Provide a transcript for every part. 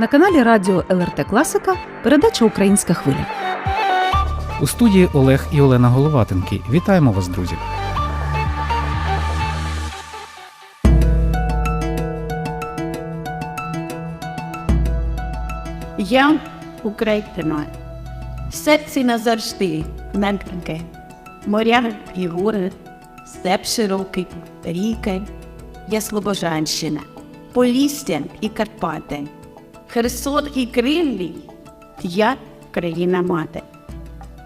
На каналі Радіо ЛРТ Класика передача Українська хвиля. У студії Олег і Олена Головатенки. Вітаємо вас, друзі! Я Україна. Серці назавжди мертвеньке. Моря і гори, степ широкий, ріки, я Слобожанщина, Полісся і Карпати, Херсон і Кривлі, я країна мати.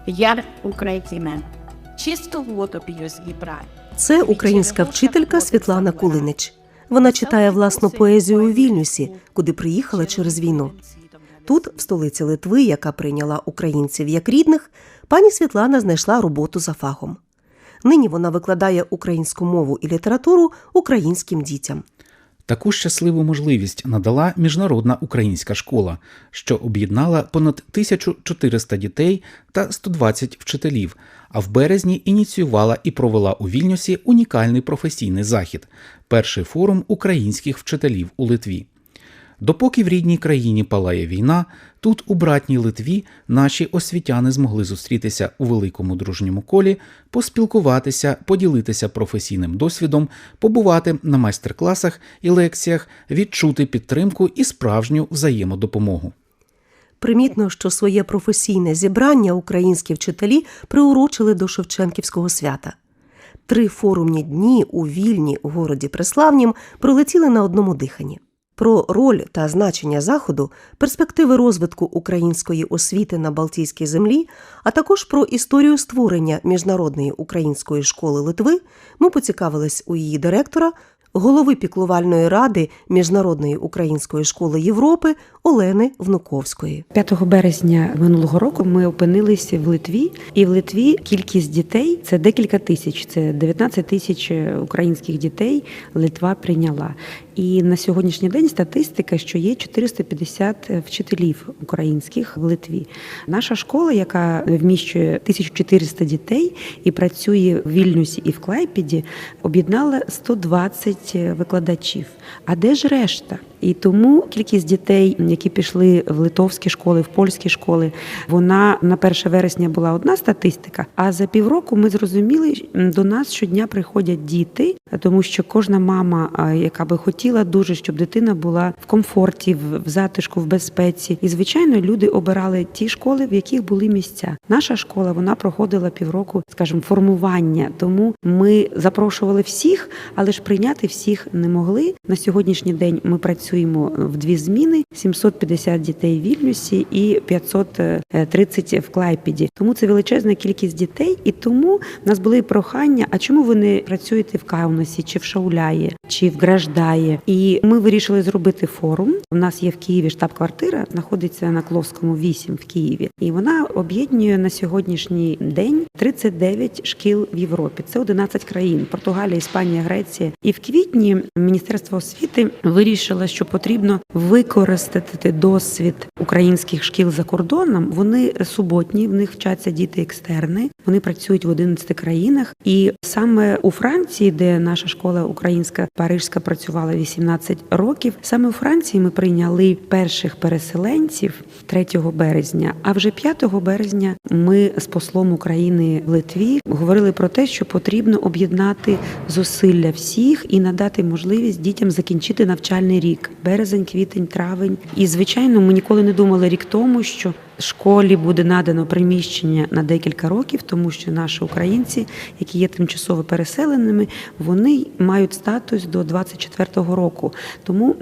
Я Україна. Чисту воду п'ю з Дніпра. Це українська вчителька Світлана Кулинич. Вона читає власну поезію у Вільнюсі, куди приїхала через війну. Тут, в столиці Литви, яка прийняла українців як рідних, пані Світлана знайшла роботу за фахом. Нині вона викладає українську мову і літературу українським дітям. Таку щасливу можливість надала міжнародна українська школа, що об'єднала понад 1400 дітей та 120 вчителів. А в березні ініціювала і провела у Вільнюсі унікальний професійний захід перший форум українських вчителів у Литві. Допоки в рідній країні палає війна, тут, у братній Литві, наші освітяни змогли зустрітися у великому дружньому колі, поспілкуватися, поділитися професійним досвідом, побувати на майстер-класах і лекціях, відчути підтримку і справжню взаємодопомогу. Примітно, що своє професійне зібрання українські вчителі приурочили до Шевченківського свята. Три форумні дні у Вільні, у городі Преславнім, пролетіли на одному диханні. Про роль та значення заходу, перспективи розвитку української освіти на Балтійській землі, а також про історію створення міжнародної української школи Литви ми поцікавились у її директора, голови піклувальної ради Міжнародної української школи Європи Олени Внуковської. 5 березня минулого року ми опинилися в Литві, і в Литві кількість дітей це декілька тисяч. Це 19 тисяч українських дітей Литва прийняла. І на сьогоднішній день статистика, що є 450 вчителів українських в Литві. Наша школа, яка вміщує 1400 дітей і працює в Вільнюсі і в Клайпіді, об'єднала 120 викладачів. А де ж решта? І тому кількість дітей, які пішли в литовські школи, в польські школи, вона на 1 вересня була одна статистика. А за півроку ми зрозуміли, до нас щодня приходять діти, тому що кожна мама, яка би хотіла дуже, щоб дитина була в комфорті, в затишку, в безпеці. І звичайно, люди обирали ті школи, в яких були місця. Наша школа вона проходила півроку, скажімо, формування. Тому ми запрошували всіх, але ж прийняти всіх не могли. На сьогоднішній день ми працюємо в дві зміни: 750 дітей в Вільнюсі і 530 в Клайпіді. Тому це величезна кількість дітей, і тому в нас були прохання: а чому ви не працюєте в Каунасі, чи в Шауляї, чи в Граждаї? І ми вирішили зробити форум. У нас є в Києві штаб-квартира, знаходиться на Кловському 8 в Києві, і вона об'єднує на сьогоднішній день 39 шкіл в Європі. Це 11 країн: Португалія, Іспанія, Греція. І в квітні Міністерство освіти вирішило, що потрібно використати досвід українських шкіл за кордоном. Вони суботні, в них вчаться діти екстерни. Вони працюють в 11 країнах. І саме у Франції, де наша школа українська парижська працювала 18 років, саме у Франції ми прийняли перших переселенців 3 березня. А вже 5 березня ми з послом України в Литві говорили про те, що потрібно об'єднати зусилля всіх і надати можливість дітям закінчити навчальний рік березень, квітень, травень. І звичайно, ми ніколи не думали рік тому, що школі буде надано приміщення на декілька років, тому що наші українці, які є тимчасово переселеними, вони мають статус до 24-го року. Тому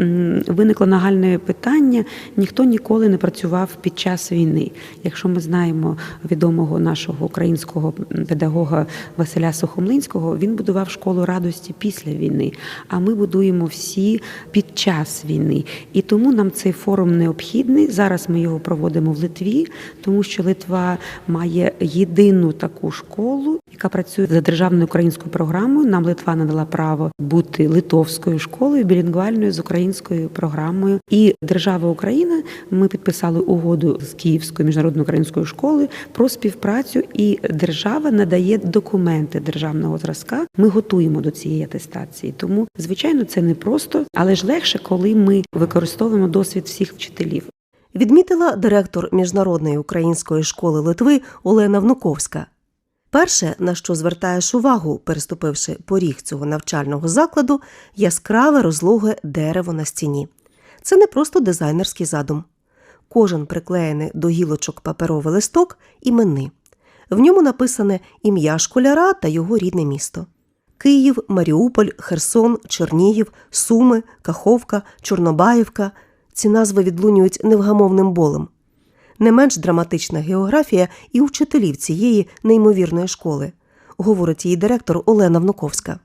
виникло нагальне питання: ніхто ніколи не працював під час війни. Якщо ми знаємо відомого нашого українського педагога Василя Сухомлинського, він будував школу радості після війни. А ми будуємо всі під час війни. І тому нам цей форум необхідний. Зараз ми його проводимо в Литві. Литві, тому що Литва має єдину таку школу, яка працює за державною українською програмою. Нам Литва надала право бути литовською школою, білінгвальною з українською програмою. І держава Україна ми підписали угоду з Київською міжнародною українською школою про співпрацю, і держава надає документи державного зразка. Ми готуємо до цієї атестації. Тому, звичайно, це не просто, але ж легше, коли ми використовуємо досвід всіх вчителів. Відмітила директор міжнародної української школи Литви Олена Внуковська. Перше, на що звертаєш увагу, переступивши поріг цього навчального закладу, яскраве розлоге дерево на стіні. Це не просто дизайнерський задум. Кожен приклеєний до гілочок паперовий листок іменний. В ньому написане ім'я школяра та його рідне місто. Київ, Маріуполь, Херсон, Чернігів, Суми, Каховка, Чорнобаївка. Ці назви відлунюють невгамовним болем. Не менш драматична географія і у вчителів цієї неймовірної школи, говорить її директор Олена Внуковська.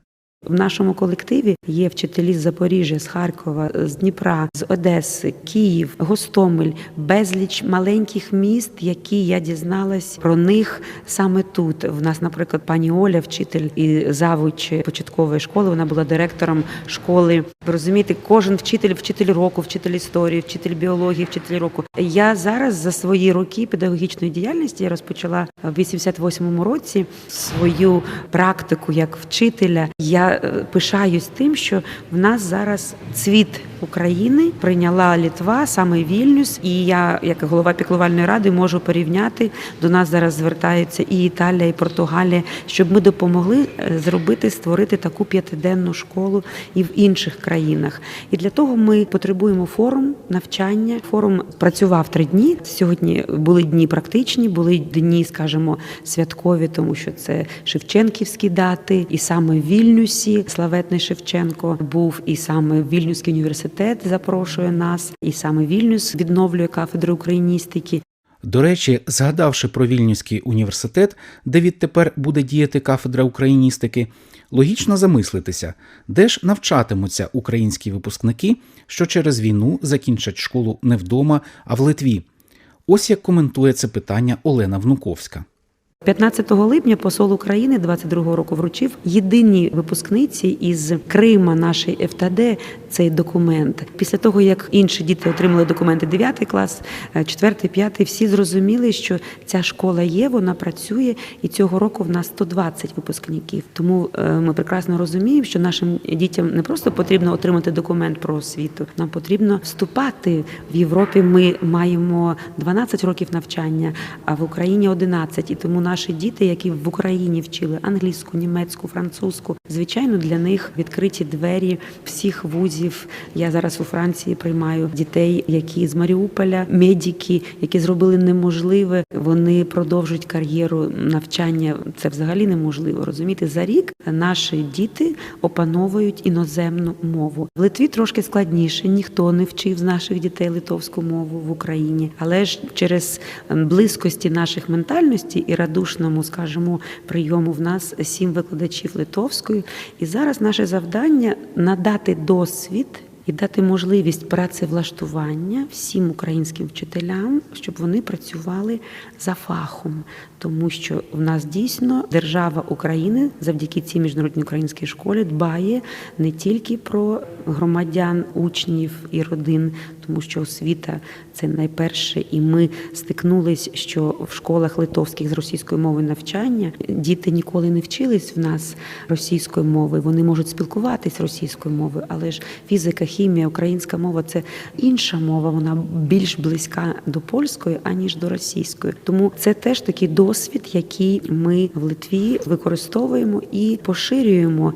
В нашому колективі є вчителі з Запоріжжя, з Харкова, з Дніпра, з Одеси, Київ, Гостомель, безліч маленьких міст, які я дізналась про них саме тут. В нас, наприклад, пані Оля, вчитель і завуч початкової школи. Вона була директором школи. Ви розумієте, кожен вчитель, вчитель року, вчитель історії, вчитель біології, вчитель року. Я зараз за свої роки педагогічної діяльності я розпочала в 88-му році свою практику як вчителя. Я пишаюсь тим, що в нас зараз цвіт України прийняла Літва, саме Вільнюс, і я, як голова піклувальної ради, можу порівняти. До нас зараз звертаються і Італія, і Португалія, щоб ми допомогли е, зробити, створити таку п'ятиденну школу і в інших країнах. І для того ми потребуємо форум навчання. Форум працював три дні. Сьогодні були дні практичні, були дні, скажімо, святкові, тому що це Шевченківські дати, і саме в Вільнюсі славетний Шевченко був, і саме Вільнюський університет запрошує нас, і саме Вільнюс відновлює кафедру україністики. До речі, згадавши про Вільнюський університет, де відтепер буде діяти кафедра україністики, логічно замислитися, де ж навчатимуться українські випускники, що через війну закінчать школу не вдома, а в Литві. Ось як коментує це питання Олена Внуковська. 15 липня посол України 22-го року вручив єдиній випускниці із Крима нашої ФТД цей документ. Після того як інші діти отримали документи 9 клас, 4, 5, всі зрозуміли, що ця школа є, вона працює, і цього року в нас 120 випускників. Тому е, ми прекрасно розуміємо, що нашим дітям не просто потрібно отримати документ про освіту, нам потрібно вступати в Європі. Ми маємо 12 років навчання, а в Україні 11. І тому наші діти, які в Україні вчили англійську, німецьку, французьку, звичайно, для них відкриті двері всіх вузів. Я зараз у Франції приймаю дітей, які з Маріуполя, медики, які зробили неможливе. Вони продовжують кар'єру навчання. Це взагалі неможливо. Розумієте, за рік наші діти опановують іноземну мову. В Литві трошки складніше. Ніхто не вчив з наших дітей литовську мову в Україні, але ж через близькості наших ментальності і радушному, скажімо, прийому в нас сім викладачів литовської. І зараз наше завдання надати досвід. І дати можливість працевлаштування всім українським вчителям, щоб вони працювали за фахом, тому що в нас дійсно держава України завдяки цій міжнародній українській школі дбає не тільки про громадян, учнів і родин, тому що освіта це найперше, і ми стикнулись, що в школах литовських з російської мови навчання діти ніколи не вчились в нас російської мови. Вони можуть спілкуватись російською мовою, але ж фізика, хімія, українська мова це інша мова. Вона більш близька до польської аніж до російської. Тому це теж такий досвід, який ми в Литві використовуємо і поширюємо.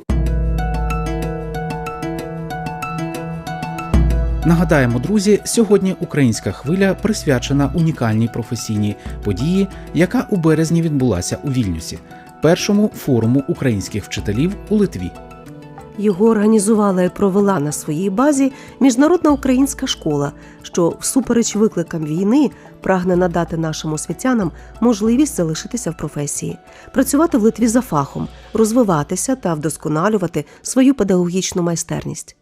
Нагадаємо, друзі, сьогодні українська хвиля присвячена унікальній професійній події, яка у березні відбулася у Вільнюсі, першому форуму українських вчителів у Литві. Його організувала і провела на своїй базі міжнародна українська школа, що, всупереч викликам війни, прагне надати нашим освітянам можливість залишитися в професії, працювати в Литві за фахом, розвиватися та вдосконалювати свою педагогічну майстерність.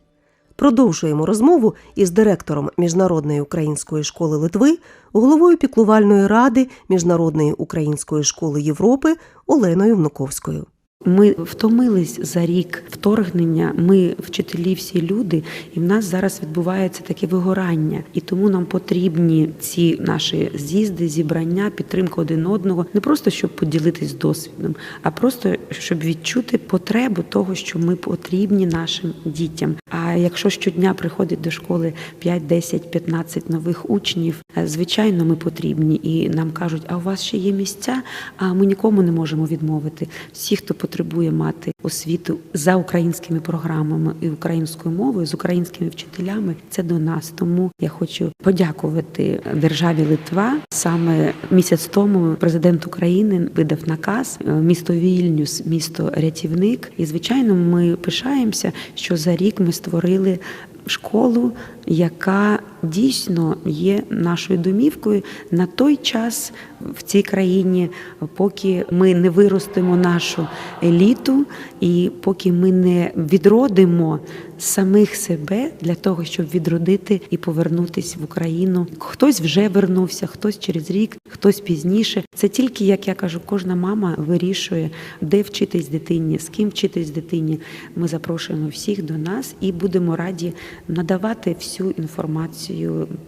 Продовжуємо розмову із директором Міжнародної української школи Литви, головою піклувальної ради Міжнародної української школи Європи Оленою Внуковською. Ми втомились за рік вторгнення. Ми вчителі, всі люди, і в нас зараз відбувається таке вигорання. І тому нам потрібні ці наші з'їзди, зібрання, підтримка один одного, не просто щоб поділитись досвідом, а просто щоб відчути потребу того, що ми потрібні нашим дітям. А якщо щодня приходить до школи 5, 10, 15 нових учнів, е, звичайно, ми потрібні, і нам кажуть, а у вас ще є місця, а ми нікому не можемо відмовити. Всі, хто потребує мати освіту за українськими програмами і українською мовою, з українськими вчителями, це до нас. Тому я хочу подякувати державі Литва. Саме місяць тому президент України видав наказ е, місто Вільнюс, місто рятівник. І звичайно, ми пишаємося, що за рік ми створили. Школу, яка дійсно є нашою домівкою на той час в цій країні, поки ми не виростимо нашу еліту, і поки ми не відродимо самих себе для того, щоб відродити і повернутися в Україну. Хтось вже вернувся, хтось через рік, хтось пізніше. Це тільки, як я кажу, кожна мама вирішує, де вчитись дитині, з ким вчитись дитині. Ми запрошуємо всіх до нас і будемо раді надавати всю інформацію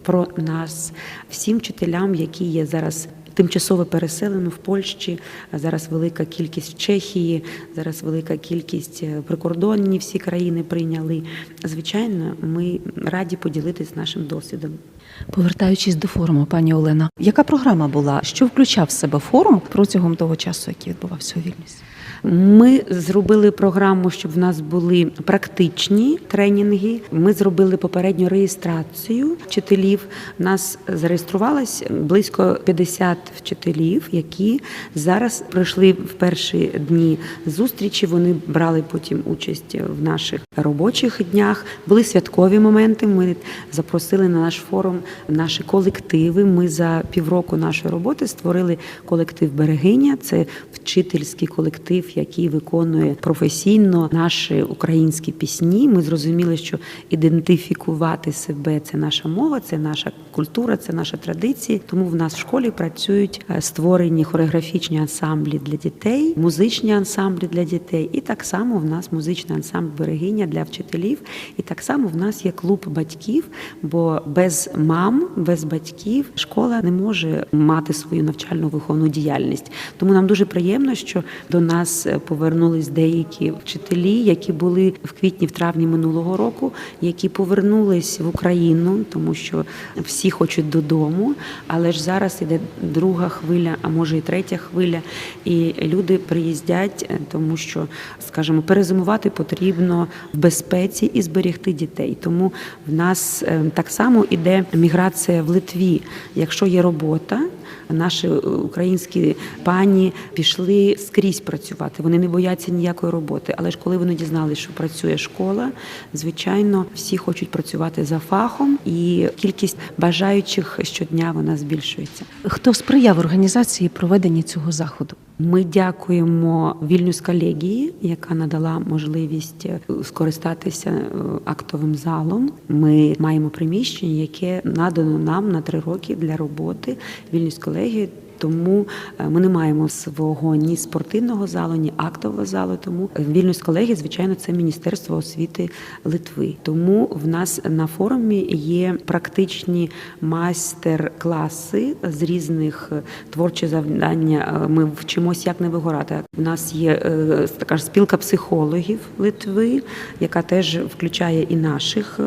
про нас всім вчителям, які є зараз. Тимчасово переселені в Польщі, зараз велика кількість в Чехії, зараз велика кількість е, прикордонні всі країни прийняли. Звичайно, ми раді поділитись нашим досвідом. Повертаючись до форуму, пані Олена, яка програма була? Що включав в себе форум протягом того часу, який відбувався у Вільнюсі? Ми зробили програму, щоб в нас були практичні тренінги. Ми зробили попередню реєстрацію вчителів. Нас зареєструвалось близько 50 вчителів, які зараз прийшли в перші дні зустрічі. Вони брали потім участь в наших робочих днях. Були святкові моменти. Ми запросили на наш форум наші колективи. Ми за півроку нашої роботи створили колектив Берегиня. Це вчительський колектив, який виконує професійно наші українські пісні. Ми зрозуміли, що ідентифікувати себе це наша мова, це наша культура, це наша традиції. Тому в нас в школі працюють е, створені хореографічні ансамблі для дітей, музичні ансамблі для дітей. І так само в нас музичний ансамбль берегиня для вчителів. І так само в нас є клуб батьків, бо без мам, без батьків школа не може мати свою навчально виховну діяльність. Тому нам дуже приємно, що до нас е, повернулись деякі вчителі, які були в квітні, в травні минулого року, які повернулись в Україну, тому що всі хочуть додому. Але ж зараз іде друга хвиля, а може і третя хвиля. І люди приїздять, е, тому що, скажімо, перезимувати потрібно в безпеці і зберегти дітей. Тому в нас е, так само іде міграція в Литві. Якщо є робота, наші е, українські пані пішли скрізь працювати. Вони не бояться ніякої роботи. Але ж коли вони дізналися, що працює школа, звичайно, всі хочуть працювати за фахом, і кількість бажаючих щодня вона збільшується. Хто сприяв організації проведення цього заходу? Ми дякуємо Вільнюс колегії, яка надала можливість е, скористатися е, актовим залом. Ми маємо приміщення, яке надано нам на три роки для роботи Вільнюс колегії. Тому е, ми не маємо свого ні спортивного залу, ні актового залу. Тому вільність колеги, звичайно, це Міністерство освіти Литви. Тому в нас на форумі є практичні майстер-класи з різних е, творчі завдання. Е, Ми вчимось, як не вигорати. У нас є така ж спілка психологів Литви, яка теж включає і наших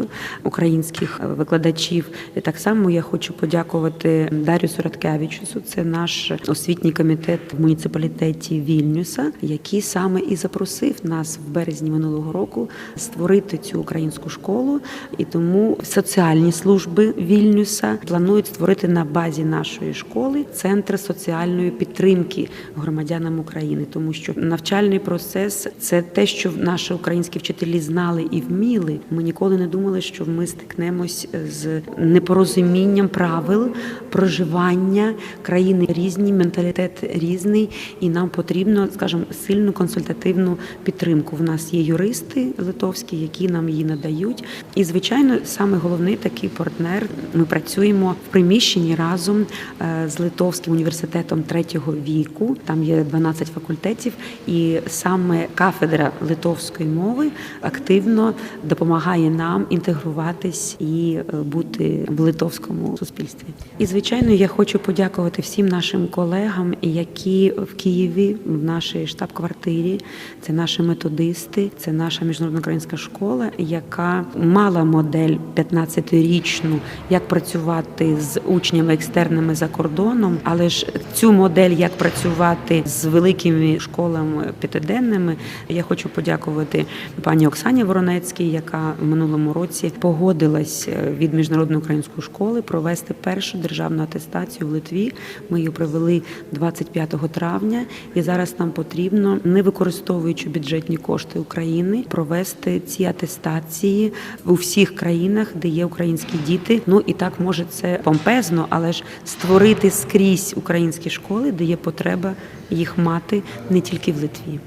українських викладачів. Так само я хочу подякувати Дар'ю Сураткевичусу. Це наш освітній комітет в муніципалітеті Вільнюса, який саме і запросив нас в березні минулого року створити цю українську школу. І тому соціальні служби Вільнюса планують створити на базі нашої школи центр соціальної підтримки громадянам України, тому що навчальний процес це те, що наші українські вчителі знали і вміли. Ми ніколи не думали, що ми стикнемось з непорозумінням правил проживання країни різні, менталітет різний, і нам потрібно, скажімо, сильну консультативну підтримку. В нас є юристи литовські, які нам її надають. І звичайно, саме головний такий партнер. Ми працюємо в приміщенні разом е, з Литовським університетом третього віку. Там є 12 факультетів, і саме кафедра литовської мови активно допомагає нам інтегруватись і е, бути в литовському суспільстві. І звичайно, я хочу подякувати всім нашим колегам, які в Києві в нашій штаб-квартирі. Це наші методисти, це наша міжнародна українська школа, яка мала модель 15-річну, як працювати з учнями екстерними за кордоном, але ж цю модель, як працювати з великими школами п'ятиденними, я хочу подякувати пані Оксані Воронецькій, яка в минулому році погодилась від міжнародної української школи провести першу державну атестацію в Литві. Ми її провели 25 травня, і зараз нам потрібно, не використовуючи бюджетні кошти України, провести ці атестації у всіх країнах, де є українські діти. Ну і так може це помпезно, але ж створити скрізь українські школи, де є потреба їх мати не тільки в Литві.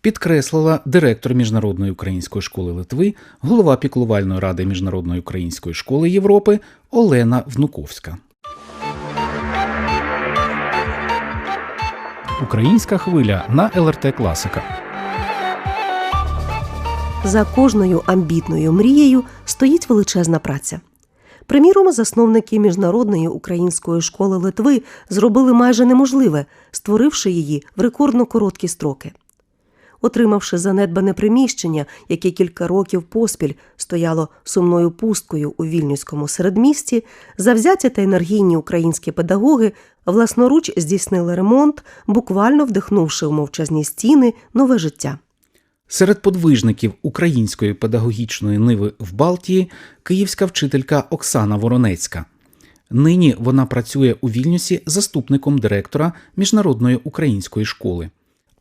Підкреслила директор Міжнародної української школи Литви, голова піклувальної ради Міжнародної української школи Європи Олена Внуковська. Українська хвиля на ЛРТ Класика. За кожною амбітною мрією стоїть величезна праця. Приміром, засновники міжнародної української школи Литви зробили майже неможливе, створивши її в рекордно короткі строки. Отримавши занедбане приміщення, яке кілька років поспіль стояло сумною пусткою у вільнюському середмісті, завзяті та енергійні українські педагоги власноруч здійснили ремонт, буквально вдихнувши у мовчазні стіни нове життя. Серед подвижників української педагогічної ниви в Балтії київська вчителька Оксана Воронецька. Нині вона працює у Вільнюсі заступником директора Міжнародної української школи.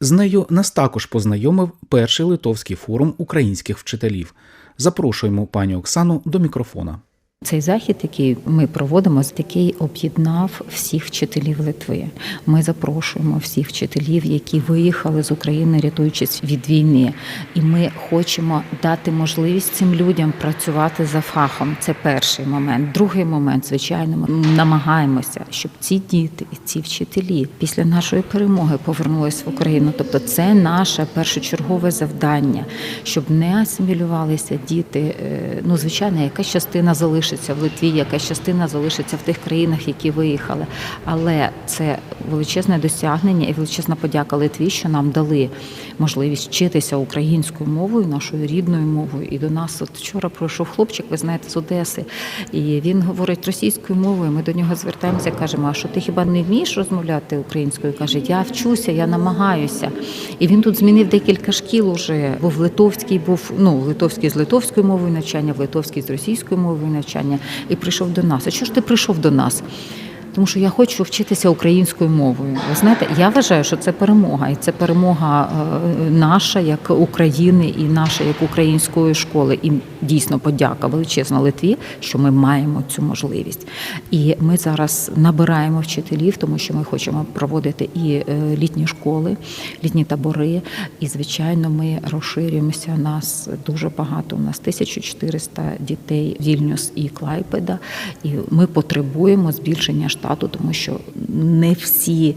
З нею нас також познайомив перший литовський форум українських вчителів. Запрошуємо пані Оксану до мікрофона. Цей захід, який ми проводимо, який об'єднав всіх вчителів Литви. Ми запрошуємо всіх вчителів, які виїхали з України, рятуючись від війни. І ми хочемо дати можливість цим людям працювати за фахом. Це перший момент. Другий момент, звичайно, ми намагаємося, щоб ці діти і ці вчителі після нашої перемоги повернулись в Україну. Тобто, це наше першочергове завдання, щоб не асимілювалися діти. Е, Ну, звичайно, якась частина залишиться в Литві, якась частина залишиться в тих країнах, які виїхали. Але це величезне досягнення і величезна подяка Литві, що нам дали можливість вчитися українською мовою, нашою рідною мовою. І до нас от вчора пройшов хлопчик, ви знаєте, з Одеси, і він говорить російською мовою. Ми до нього звертаємося, кажемо: а що ти хіба не вмієш розмовляти українською? каже, я вчуся, я намагаюся. І він тут змінив декілька шкіл уже. Був литовський, був ну литовський з литовською мовою навчання, в литовський з російською мовою навчання, і прийшов до нас. А чого ж ти прийшов до нас? Тому що я хочу вчитися українською мовою. Ви знаєте, я вважаю, що це перемога, і це перемога е, наша як України і наша як української школи. І дійсно подяка величезна Литві, що ми маємо цю можливість. І ми зараз набираємо вчителів, тому що ми хочемо проводити і е, літні школи, літні табори. І звичайно, ми розширюємося. Нас дуже багато. У нас 1400 дітей Вільнюс і Клайпеда. І ми потребуємо збільшення штату, тому що не всі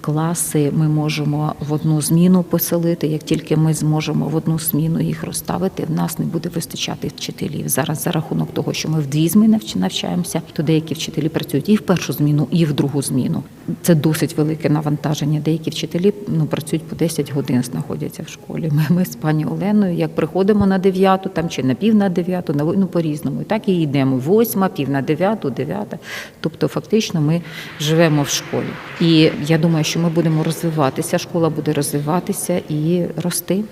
класи ми можемо в одну зміну поселити. Як тільки ми зможемо в одну зміну їх розставити, в нас не буде вистачати вчителів. Зараз за рахунок того, що ми в дві зміни навчаємося, то деякі вчителі працюють і в першу зміну, і в другу зміну. Це досить велике навантаження. Деякі вчителі ну працюють по 10 годин, знаходяться в школі. Ми, ми з пані Оленою, як приходимо на дев'яту, там чи на пів на дев'яту, на ну по-різному. І так і йдемо. Восьма, пів на дев'яту, дев'ята. Тобто, фактично, ми живемо в школі. І я думаю, що ми будемо розвиватися. Школа буде розвиватися і рости.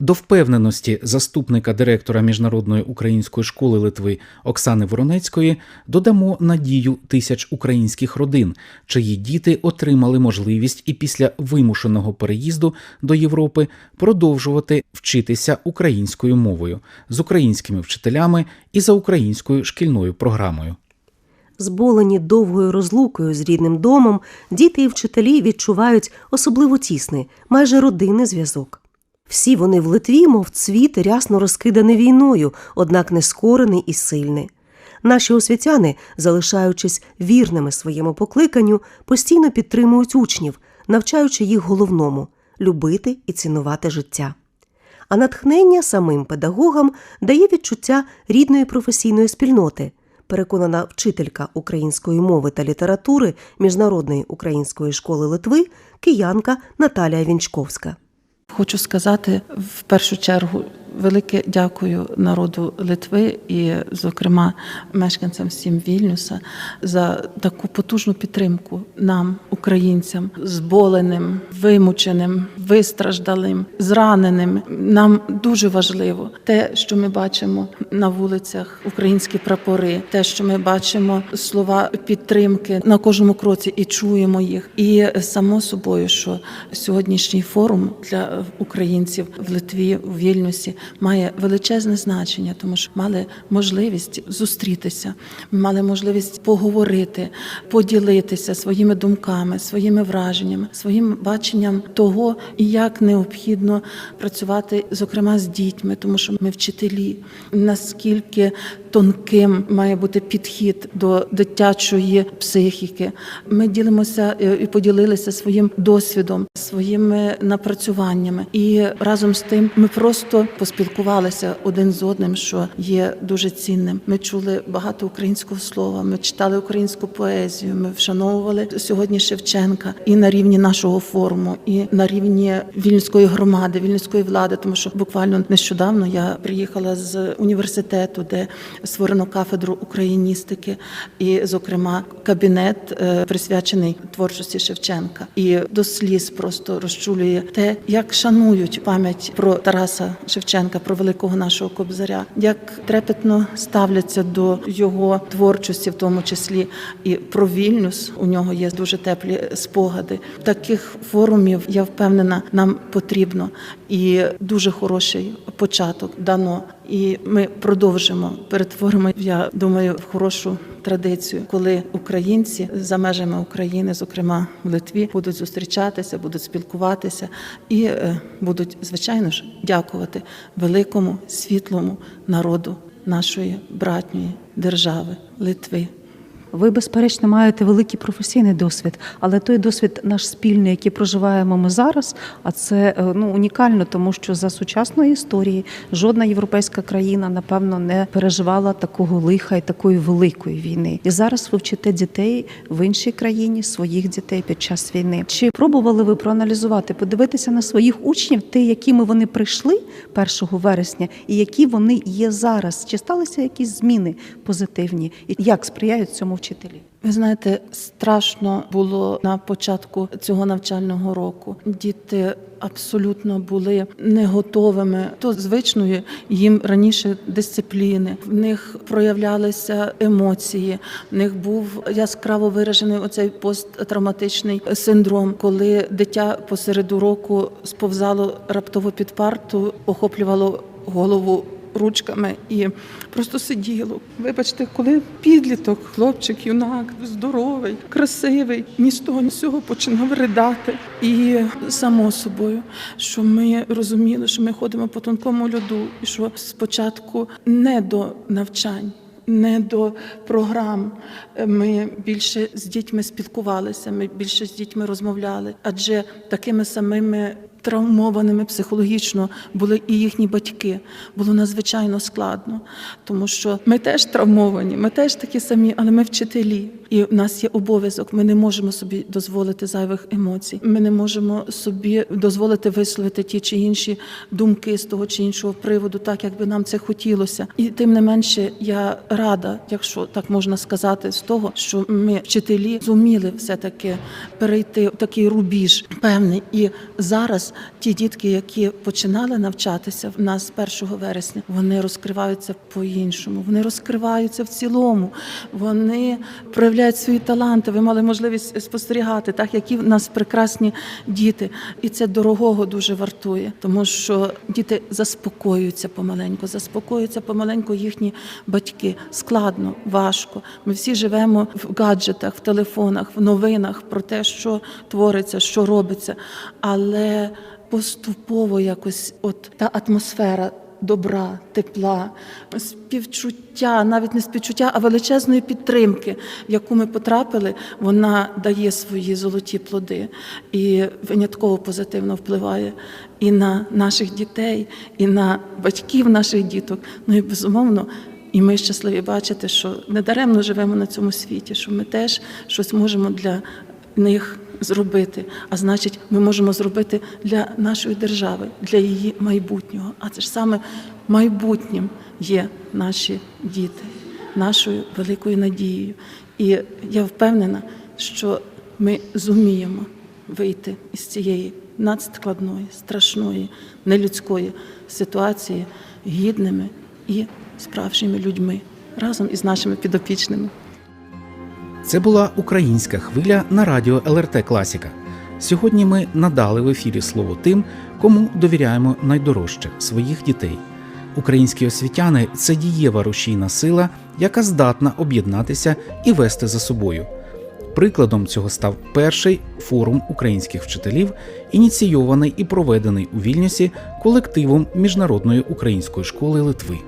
До впевненості заступника директора Міжнародної української школи Литви Оксани Воронецької додамо надію тисяч українських родин, чиї діти отримали можливість і після вимушеного переїзду до Європи продовжувати вчитися українською мовою з українськими вчителями і за українською шкільною програмою. Зболені довгою розлукою з рідним домом, діти і вчителі відчувають особливо тісний, майже родинний зв'язок. Всі вони в Литві, мов цвіт, рясно розкиданий війною, однак не скорений і сильний. Наші освітяни, залишаючись вірними своєму покликанню, постійно підтримують учнів, навчаючи їх головному любити і цінувати життя. А натхнення самим педагогам дає відчуття рідної професійної спільноти, переконана вчителька української мови та літератури Міжнародної української школи Литви, киянка Наталія Вінчковська. Хочу сказати в першу чергу велике дякую народу Литви і, зокрема, мешканцям всім Вільнюса за таку потужну підтримку нам, українцям, зболеним, вимученим, вистраждалим, зраненим. Нам дуже важливо те, що ми бачимо на вулицях, українські прапори, те, що ми бачимо слова підтримки на кожному кроці і чуємо їх. І само собою, що сьогоднішній форум для українців в Литві, в Вільнюсі має величезне значення, тому що мали можливість зустрітися, мали можливість поговорити, поділитися своїми думками, своїми враженнями, своїм баченням того, як необхідно працювати, зокрема з дітьми, тому що ми вчителі, наскільки тонким має бути підхід до дитячої психіки. Ми ділимося е, і поділилися своїм досвідом, своїми напрацюваннями, і разом з тим ми просто поспілкувалися один з одним, що є дуже цінним. Ми чули багато українського слова. Ми читали українську поезію. Ми вшановували сьогодні Шевченка і на рівні нашого форуму, і на рівні вільнюської громади, вільнюської влади, тому що буквально нещодавно я приїхала з університету, де створено кафедру україністики, і, зокрема, кабінет е, присвячений творчості Шевченка, і до сліз просто розчулює те, як шанують пам'ять про Тараса Шевченка, про великого нашого кобзаря, як трепетно ставляться до його творчості, в тому числі і про Вільнюс. У нього є дуже теплі спогади. Таких форумів я впевнена, нам потрібно і дуже хороший початок дано. І ми продовжимо перетворимо. Я думаю, в хорошу традицію, коли українці за межами України, зокрема в Литві, будуть зустрічатися, будуть спілкуватися і е, будуть звичайно ж дякувати великому світлому народу нашої братньої держави Литви. Ви, безперечно, маєте великий професійний досвід, але той досвід наш спільний, який проживаємо ми зараз, а це е, ну унікально, тому що за сучасної історії жодна європейська країна, напевно, не переживала такого лиха і такої великої війни. І зараз ви вчите дітей в іншій країні, своїх дітей під час війни. Чи пробували ви проаналізувати, подивитися на своїх учнів, те, якими вони прийшли 1 вересня, і які вони є зараз? Чи сталися якісь зміни позитивні, і як сприяють цьому вчителі? Ви знаєте, страшно було на початку цього навчального року. Діти абсолютно були не готовими до звичної їм раніше дисципліни. В них проявлялися емоції. В них був яскраво виражений оцей посттравматичний синдром, коли дитя посеред уроку сповзало раптово під парту, охоплювало голову ручками і просто сиділо. Вибачте, коли підліток, хлопчик, юнак, здоровий, красивий, ні з того, ні з цього починав ридати. І само собою, що ми розуміли, що ми ходимо по тонкому льоду, і що спочатку не до навчань. Не до програм ми більше з дітьми спілкувалися, ми більше з дітьми розмовляли, адже такими самими травмованими психологічно були і їхні батьки. Було надзвичайно складно, тому що ми теж травмовані, ми теж такі самі, але ми вчителі. І в нас є обов'язок. Ми не можемо собі дозволити зайвих емоцій. Ми не можемо собі дозволити висловити ті чи інші думки з того чи іншого приводу, так як би нам це хотілося. І тим не менше, я рада, якщо так можна сказати, з того, що ми вчителі зуміли все таки перейти в такий рубіж певний. І зараз ті дітки, які починали навчатися в нас з 1 вересня, вони розкриваються по-іншому. Вони розкриваються в цілому. Вони проявляють свої таланти. Ви мали можливість спостерігати, так які в нас прекрасні діти, і це дорогого дуже вартує, тому що діти заспокоюються помаленьку, заспокоюються помаленьку їхні батьки. Складно, важко. Ми всі живемо в гаджетах, в телефонах, в новинах про те, що твориться, що робиться, але поступово якось от та атмосфера. Добра, тепла, співчуття, навіть не співчуття, а величезної підтримки, в яку ми потрапили, вона дає свої золоті плоди і винятково позитивно впливає і на наших дітей, і на батьків наших діток. Ну і безумовно, і ми щасливі бачити, що недаремно живемо на цьому світі, що ми теж щось можемо для них зробити. А значить, ми можемо зробити для нашої держави, для її майбутнього. А це ж саме майбутнім є наші діти, нашою великою надією. І я впевнена, що ми зуміємо вийти із цієї надскладної, страшної, нелюдської ситуації гідними і справжніми людьми разом із нашими підопічними. Це була українська хвиля на радіо ЛРТ Класіка. Сьогодні ми надали в ефірі слово тим, кому довіряємо найдорожче своїх дітей. Українські освітяни це дієва рушійна сила, яка здатна об'єднатися і вести за собою. Прикладом цього став перший форум українських вчителів, ініційований і проведений у Вільнюсі колективом Міжнародної української школи Литви.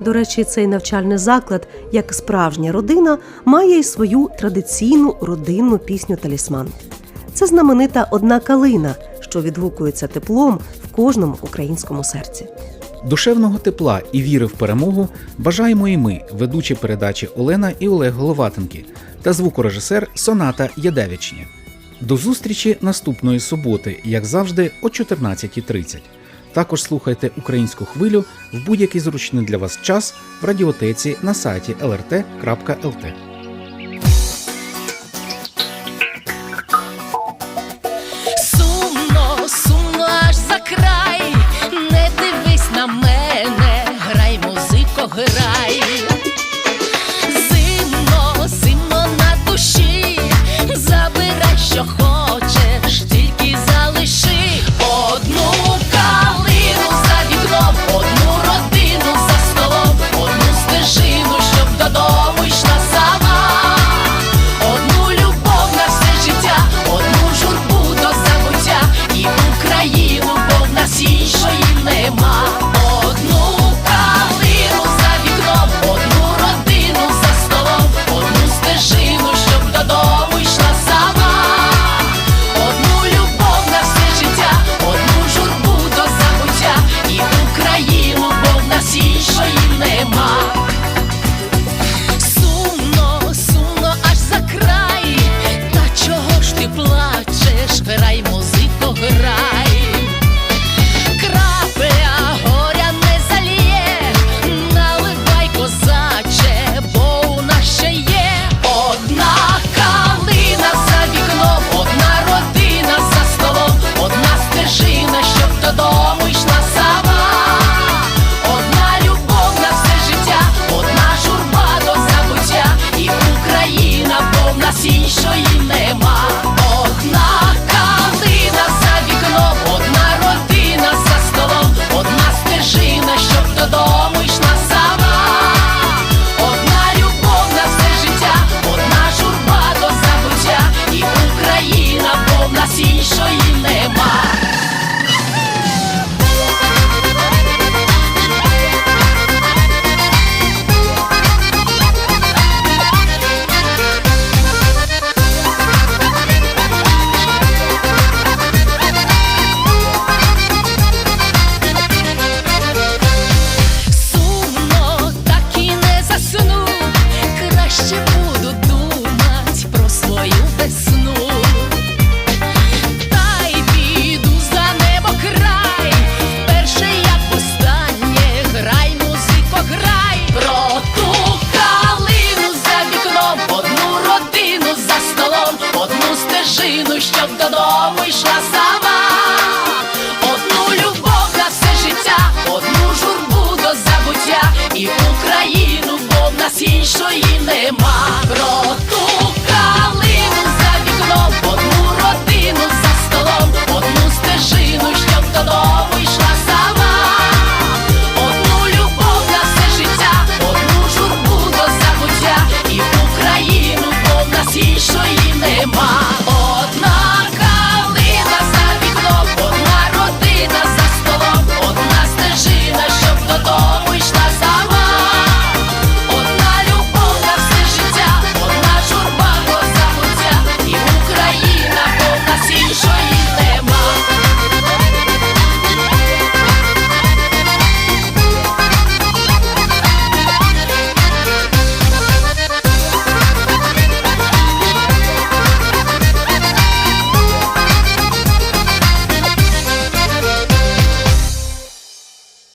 До речі, цей навчальний заклад, як справжня родина, має й свою традиційну родинну пісню Талісман. Це знаменита одна калина, що відгукується теплом в кожному українському серці. Душевного тепла і віри в перемогу бажаємо і ми, ведучі передачі Олена і Олег Головатенки та звукорежисер Соната Ядевичні. До зустрічі наступної суботи, як завжди, о 14.30. Також слухайте українську хвилю в будь-який зручний для вас час в радіотеці на сайті lrt.lt. більшої нема.